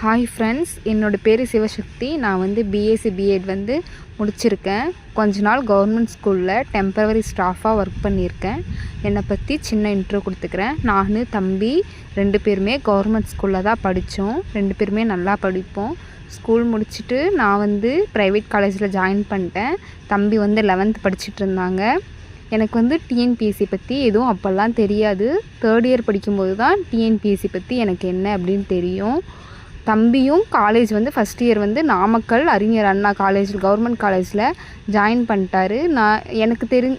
Hi friends என்னோடய பேர் சிவசக்தி. நான் வந்து பிஎஸ்சி பிஎட் வந்து முடிச்சிருக்கேன். கொஞ்ச நாள் கவர்மெண்ட் ஸ்கூலில் டெம்பரவரி ஸ்டாஃபாக ஒர்க் பண்ணியிருக்கேன். என்னை பற்றி சின்ன இன்ட்ரோ கொடுத்துக்கிறேன். நான் தம்பி ரெண்டு பேருமே கவர்மெண்ட் ஸ்கூலில் தான் படித்தோம் ரெண்டு பேருமே நல்லா படிப்போம். ஸ்கூல் முடிச்சுட்டு நான் வந்து ப்ரைவேட் காலேஜில் ஜாயின் பண்ணிட்டேன். தம்பி வந்து லெவன்த் படிச்சுட்டு இருந்தாங்க. எனக்கு வந்து டிஎன்பிஎஸ்சி பற்றி எதுவும் அப்போல்லாம் தெரியாது. தேர்ட் இயர் படிக்கும்போது தான் டிஎன்பிஎஸ்சி பற்றி எனக்கு என்ன அப்படின்னு தெரியும். தம்பியும் காலேஜ் வந்து ஃபஸ்ட் இயர் வந்து நாமக்கல் அறிஞர் அண்ணா காலேஜ் கவர்மெண்ட் காலேஜில் ஜாயின் பண்ணிட்டாரு. நான் எனக்கு தெரி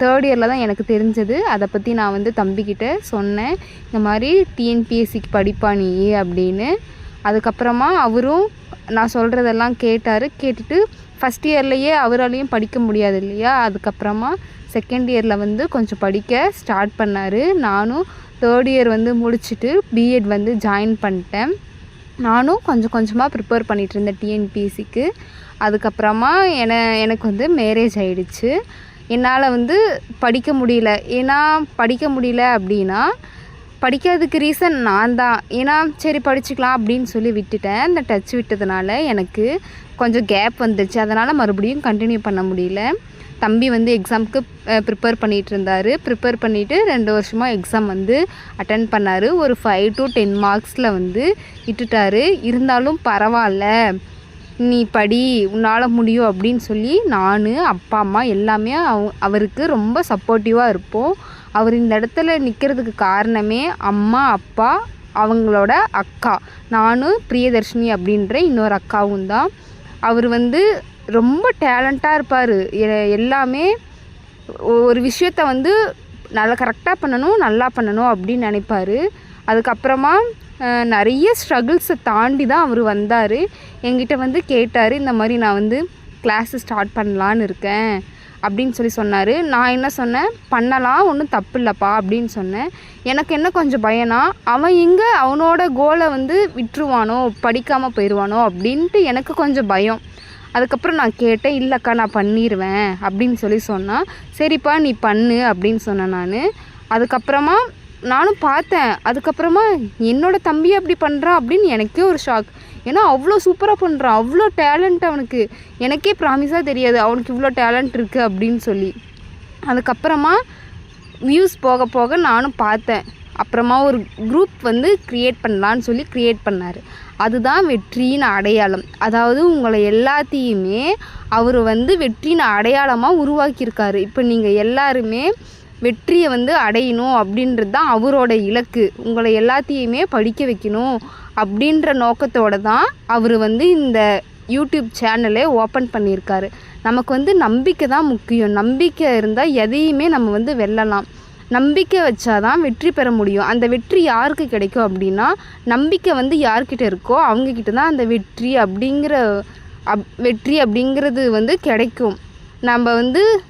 தேர்ட் இயரில் தான் எனக்கு தெரிஞ்சது. அதை பற்றி நான் வந்து தம்பிக்கிட்ட சொன்னேன். இந்த மாதிரி டிஎன்பிஎஸ்சிக்கு படிப்பா நீ அப்படின்னு. அதுக்கப்புறமா அவரும் நான் சொல்கிறதெல்லாம் கேட்டார். கேட்டுட்டு ஃபஸ்ட் இயர்லேயே அவராலையும் படிக்க முடியாது இல்லையா? அதுக்கப்புறமா செகண்ட் இயரில் வந்து கொஞ்சம் படிக்க ஸ்டார்ட் பண்ணார். நானும் தேர்ட் இயர் வந்து முடிச்சுட்டு பிஎட் வந்து ஜாயின் பண்ணிட்டேன். நானும் கொஞ்சம் கொஞ்சமாக ப்ரிப்பேர் பண்ணிகிட்டு இருந்தேன் டிஎன்பிஎஸ்சிக்கு அதுக்கப்புறமா என எனக்கு வந்து மேரேஜ் ஆகிடுச்சு என்னால் வந்து படிக்க முடியல. ஏன்னா படிக்க முடியல அப்படின்னா படிக்காததுக்கு ரீசன் நான் தான். ஏன்னா சரி படிச்சுக்கலாம் அப்படின்னு சொல்லி விட்டுட்டேன். இந்த டச் விட்டதுனால எனக்கு கொஞ்சம் கேப் வந்துச்சு. அதனால் மறுபடியும் கண்டினியூ பண்ண முடியல. தம்பி வந்து எக்ஸாமுக்கு ப்ரிப்பேர் பண்ணிகிட்டு இருந்தார் ப்ரிப்பேர் பண்ணிவிட்டு ரெண்டு வருஷமாக எக்ஸாம் வந்து அட்டன் பண்ணார். ஒரு ஃபைவ் டு டென் மார்க்ஸில் வந்து இட்டுட்டார். இருந்தாலும் பரவாயில்ல நீ படி உன்னால் முடியும் அப்படின்னு சொல்லி நான் அப்பா அம்மா எல்லாமே அவ அவருக்கு ரொம்ப சப்போர்ட்டிவாக இருப்போம். அவர் இந்த இடத்துல நிற்கிறதுக்கு காரணமே அம்மா அப்பா அவங்களோட அக்கா. நானும் பிரியதர்ஷினி அப்படின்ற இன்னொரு அக்காவும் தான். அவர் வந்து ரொம்ப டேலண்ட்டாக இருப்பார். எல்லாமே ஒரு விஷயத்த வந்து நல்லா கரெக்டாக பண்ணணும் நல்லா பண்ணணும் அப்படின்னு நினைப்பார். அதுக்கப்புறமா நிறைய ஸ்ட்ரகிள்ஸை தாண்டி தான் அவர் வந்தார். என்கிட்ட வந்து கேட்டார் இந்த மாதிரி நான் வந்து கிளாஸு ஸ்டார்ட் பண்ணலான்னு இருக்கேன் அப்படின்னு சொல்லி சொன்னார். நான் என்ன சொன்னேன் பண்ணலாம் ஒன்றும் தப்பு இல்லைப்பா அப்படின்னு சொன்னேன். எனக்கு என்ன கொஞ்சம் பயனா அவன் இங்கே அவனோட கோலை வந்து விட்டுருவானோ படிக்காமல் போயிடுவானோ அப்படின்ட்டு எனக்கு கொஞ்சம் பயம். அதுக்கப்புறம் நான் கேட்டேன் இல்லைக்கா நான் பண்ணிடுவேன் அப்படின்னு சொல்லி சொன்னான் சரிப்பா நீ பண்ணு அப்படின்னு சொன்னேன் நான். அதுக்கப்புறமா நானும் பார்த்தேன். அதுக்கப்புறமா என்னோடய தம்பி அப்படி பண்ணுறான் அப்படின்னு எனக்கே ஒரு ஷாக் ஏன்னா அவ்வளோ சூப்பராக பண்ணுறான் அவ்வளோ டேலண்ட் அவனுக்கு. எனக்கே ப்ராமிஸாக தெரியாது அவனுக்கு இவ்வளோ டேலண்ட் இருக்குது அப்படின்னு சொல்லி. அதுக்கப்புறமா வியூஸ் போக போக நானும் பார்த்தேன். அப்புறமா ஒரு குரூப் வந்து க்ரியேட் பண்ணலான்னு சொல்லி க்ரியேட் பண்ணார். அதுதான் வெற்றியின் அடையாளம். அதாவது உங்களை எல்லாத்தையுமே அவர் வந்து வெற்றியின் அடையாளமாக உருவாக்கியிருக்காரு. இப்போ நீங்கள் எல்லாருமே வெற்றியை வந்து அடையணும் அப்படின்றது தான் அவரோட இலக்கு. உங்களை எல்லாத்தையுமே படிக்க வைக்கணும் அப்படின்ற நோக்கத்தோடு தான் அவர் வந்து இந்த யூடியூப் சேனலே ஓப்பன் பண்ணியிருக்காரு. நமக்கு வந்து நம்பிக்கை தான் முக்கியம். நம்பிக்கை இருந்தால் எதையுமே நம்ம வந்து வெல்லலாம். நம்பிக்கை வச்சாதான் வெற்றி பெற முடியும். அந்த வெற்றி யாருக்கு கிடைக்கும் அப்படின்னா நம்பிக்கை வந்து யார்கிட்ட இருக்கோ அவங்கக்கிட்ட தான் அந்த வெற்றி அப்படிங்கிற அப் வெற்றி அப்படிங்கிறது வந்து கிடைக்கும். நம்ம வந்து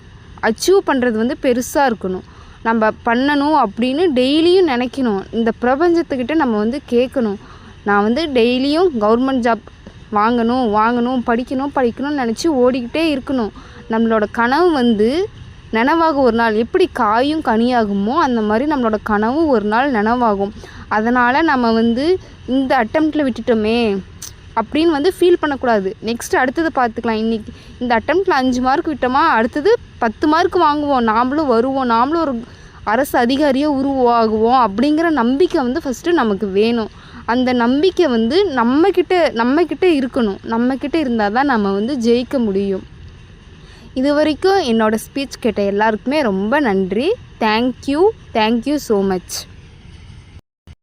அச்சீவ் பண்ணுறது வந்து பெருசாக இருக்கணும். நம்ம பண்ணணும் அப்படின்னு டெய்லியும் நினைக்கணும். இந்த பிரபஞ்சத்துக்கிட்ட நம்ம வந்து கேட்கணும். நான் வந்து டெய்லியும் கவர்மெண்ட் ஜாப் வாங்கணும் வாங்கணும் படிக்கணும் படிக்கணும்னு நினச்சி ஓடிக்கிட்டே இருக்கணும். நம்மளோட கனவு வந்து நனவாக ஒரு நாள். எப்படி காயும் கனியாகுமோ அந்த மாதிரி நம்மளோட கனவும் ஒரு நாள் நனவாகும். அதனால் நம்ம வந்து இந்த அட்டம்ப்டில் விட்டுட்டோமே அப்படின்னு வந்து ஃபீல் பண்ணக்கூடாது. நெக்ஸ்ட் அடுத்தது பார்த்துக்கலாம். இன்றைக்கி இந்த அட்டம்ப்டில் அஞ்சு மார்க் விட்டோமா? அடுத்தது பத்து மார்க் வாங்குவோம். நாமளும் வருவோம். நாமளும் ஒரு அரசு அதிகாரியாக உருவாகுவோம் அப்படிங்கிற நம்பிக்கை வந்து ஃபஸ்ட்டு நமக்கு வேணும். அந்த நம்பிக்கை வந்து நம்மக்கிட்ட நம்மக்கிட்ட இருக்கணும். நம்மக்கிட்ட இருந்தால் தான் நம்ம வந்து ஜெயிக்க முடியும். இது வரைக்கும் என்னோடய ஸ்பீச் கேட்ட எல்லாருக்குமே ரொம்ப நன்றி. Thank you thank you so much